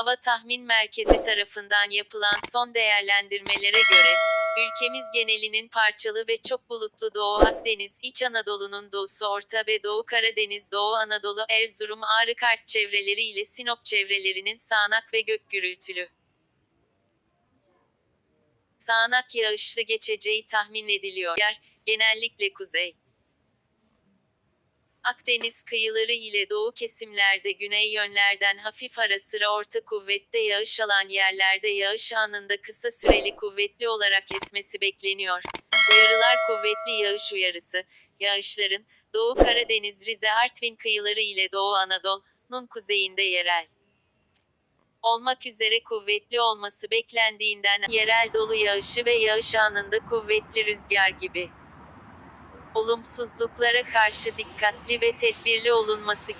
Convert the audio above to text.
Hava Tahmin Merkezi tarafından yapılan son değerlendirmelere göre, ülkemiz genelinin parçalı ve çok bulutlu Doğu Akdeniz, İç Anadolu'nun doğusu Orta ve Doğu Karadeniz, Doğu Anadolu, Erzurum, Ağrı Kars çevreleri ile Sinop çevrelerinin sağanak ve gök gürültülü. Sağanak yağışlı geçeceği tahmin ediliyor. Yer, genellikle kuzey. Akdeniz kıyıları ile doğu kesimlerde güney yönlerden hafif ara sıra orta kuvvette yağış alan yerlerde yağış anında kısa süreli kuvvetli olarak esmesi bekleniyor. Uyarılar kuvvetli yağış uyarısı. Yağışların Doğu Karadeniz Rize Artvin kıyıları ile Doğu Anadolu'nun kuzeyinde yerel olmak üzere kuvvetli olması beklendiğinden yerel dolu yağışı ve yağış anında kuvvetli rüzgar gibi olumsuzluklara karşı dikkatli ve tedbirli olunması